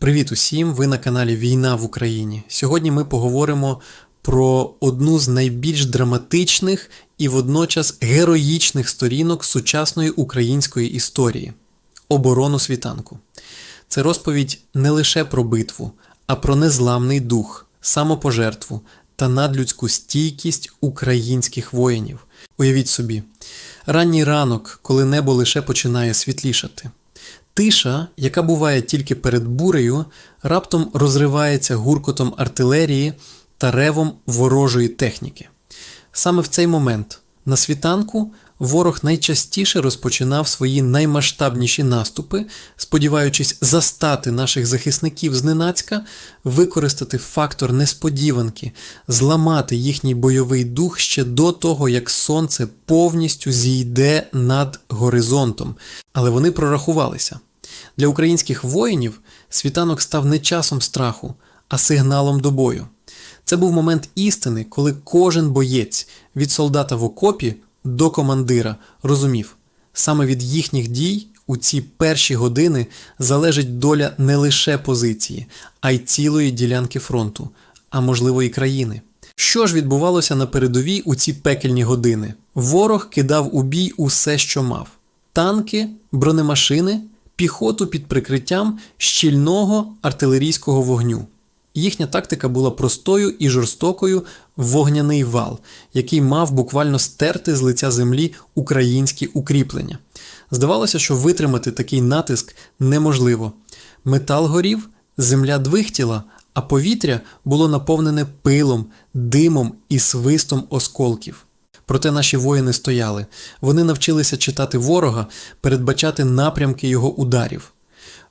Привіт усім! Ви на каналі Війна в Україні. Сьогодні ми поговоримо про одну з найбільш драматичних і водночас героїчних сторінок сучасної української історії оборону світанку. Це розповідь не лише про битву, а про незламний дух, самопожертву та надлюдську стійкість українських воїнів. Уявіть собі, ранній ранок, коли небо лише починає світлішати. Тиша, яка буває тільки перед бурею, раптом розривається гуркотом артилерії та ревом ворожої техніки. Саме в цей момент на світанку ворог найчастіше розпочинав свої наймасштабніші наступи, сподіваючись застати наших захисників зненацька, використати фактор несподіванки, зламати їхній бойовий дух ще до того, як сонце повністю зійде над горизонтом. Але вони прорахувалися. Для українських воїнів світанок став не часом страху, а сигналом до бою. Це був момент істини, коли кожен боєць від солдата в окопі до командира розумів, саме від їхніх дій у ці перші години залежить доля не лише позиції, а й цілої ділянки фронту, а можливо і країни. Що ж відбувалося на передовій у ці пекельні години? Ворог кидав у бій усе, що мав: танки, бронемашини, піхоту під прикриттям щільного артилерійського вогню. Їхня тактика була простою і жорстокою вогняний вал, який мав буквально стерти з лиця землі українські укріплення. Здавалося, що витримати такий натиск неможливо. Метал горів, земля двихтіла, а повітря було наповнене пилом, димом і свистом осколків. Проте наші воїни стояли. Вони навчилися читати ворога, передбачати напрямки його ударів.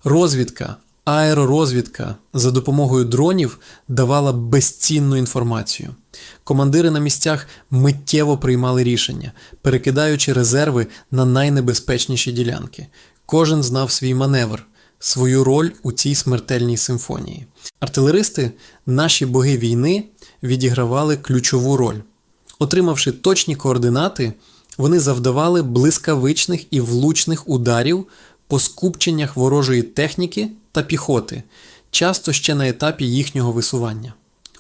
Розвідка, аеророзвідка за допомогою дронів давала безцінну інформацію. Командири на місцях миттєво приймали рішення, перекидаючи резерви на найнебезпечніші ділянки. Кожен знав свій маневр, свою роль у цій смертельній симфонії. Артилеристи, наші боги війни, відігравали ключову роль. Отримавши точні координати, вони завдавали блискавичних і влучних ударів по скупченнях ворожої техніки та піхоти, часто ще на етапі їхнього висування.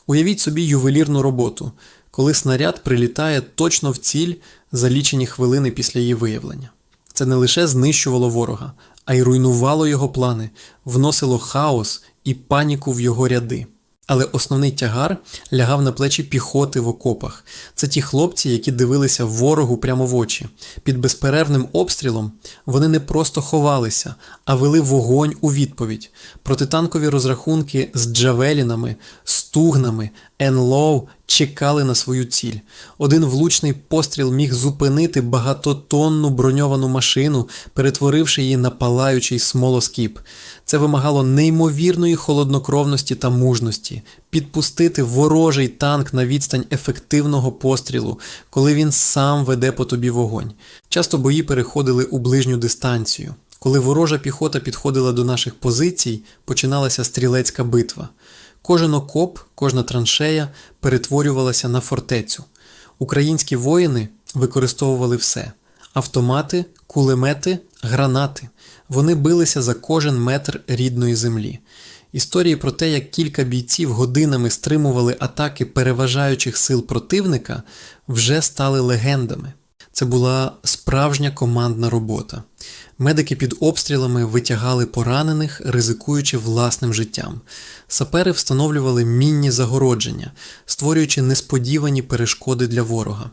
Уявіть собі ювелірну роботу, коли снаряд прилітає точно в ціль за лічені хвилини після її виявлення. Це не лише знищувало ворога, а й руйнувало його плани, вносило хаос і паніку в його ряди. Але основний тягар лягав на плечі піхоти в окопах. Це ті хлопці, які дивилися ворогу прямо в очі. Під безперервним обстрілом вони не просто ховалися, а вели вогонь у відповідь. Протитанкові розрахунки з джавелінами, стугнами, енлоу чекали на свою ціль. Один влучний постріл міг зупинити багатотонну броньовану машину, перетворивши її на палаючий смолоскіп. Це вимагало неймовірної холоднокровності та мужності, підпустити ворожий танк на відстань ефективного пострілу, коли він сам веде по тобі вогонь. Часто бої переходили у ближню дистанцію. Коли ворожа піхота підходила до наших позицій, починалася стрілецька битва. Кожен окоп, кожна траншея перетворювалася на фортецю. Українські воїни використовували все: автомати, кулемети, гранати. Вони билися за кожен метр рідної землі. Історії про те, як кілька бійців годинами стримували атаки переважаючих сил противника, вже стали легендами. Це була справжня командна робота. Медики під обстрілами витягали поранених, ризикуючи власним життям. Сапери встановлювали мінні загородження, створюючи несподівані перешкоди для ворога.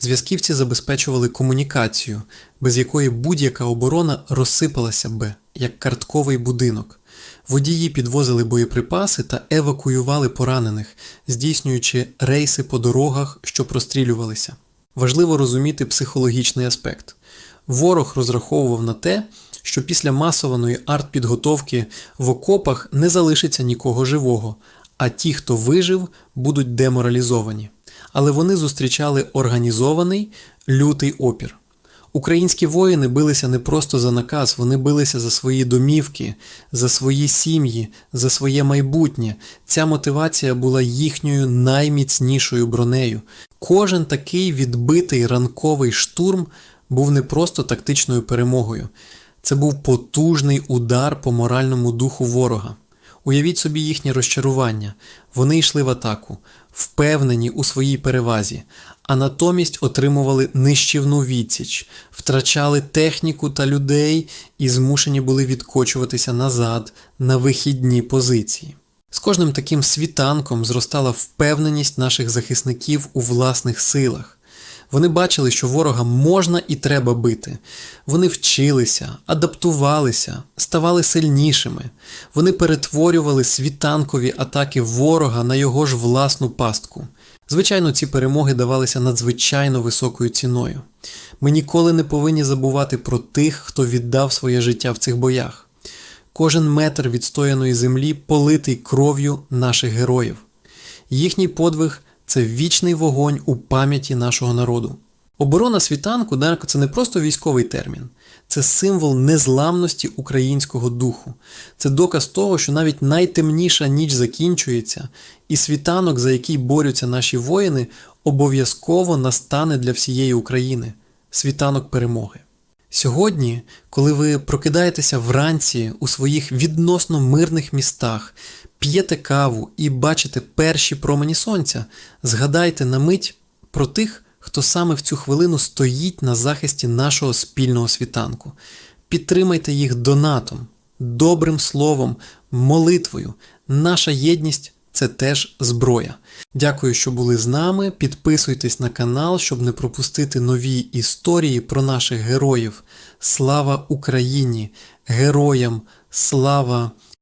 Зв'язківці забезпечували комунікацію, без якої будь-яка оборона розсипалася би, як картковий будинок. Водії підвозили боєприпаси та евакуювали поранених, здійснюючи рейси по дорогах, що прострілювалися. Важливо розуміти психологічний аспект. Ворог розраховував на те, що після масованої артпідготовки в окопах не залишиться нікого живого, а ті, хто вижив, будуть деморалізовані. Але вони зустрічали організований лютий опір. Українські воїни билися не просто за наказ, вони билися за свої домівки, за свої сім'ї, за своє майбутнє. Ця мотивація була їхньою найміцнішою бронею. Кожен такий відбитий ранковий штурм був не просто тактичною перемогою, це був потужний удар по моральному духу ворога. Уявіть собі їхнє розчарування. Вони йшли в атаку, впевнені у своїй перевазі, а натомість отримували нищівну відсіч, втрачали техніку та людей і змушені були відкочуватися назад на вихідні позиції. З кожним таким світанком зростала впевненість наших захисників у власних силах. Вони бачили, що ворога можна і треба бити. Вони вчилися, адаптувалися, ставали сильнішими. Вони перетворювали світанкові атаки ворога на його ж власну пастку. Звичайно, ці перемоги давалися надзвичайно високою ціною. Ми ніколи не повинні забувати про тих, хто віддав своє життя в цих боях. Кожен метр відстояної землі политий кров'ю наших героїв. Їхній подвиг це вічний вогонь у пам'яті нашого народу. Оборона світанку Дарко, це не просто військовий термін, це символ незламності українського духу. Це доказ того, що навіть найтемніша ніч закінчується, і світанок, за який борються наші воїни, обов'язково настане для всієї України світанок перемоги. Сьогодні, коли ви прокидаєтеся вранці у своїх відносно мирних містах, п'єте каву і бачите перші промені сонця, згадайте на мить про тих, хто саме в цю хвилину стоїть на захисті нашого спільного світанку. Підтримайте їх донатом, добрим словом, молитвою. Наша єдність це теж зброя. Дякую, що були з нами. Підписуйтесь на канал, щоб не пропустити нові історії про наших героїв. Слава Україні! Героям! Слава!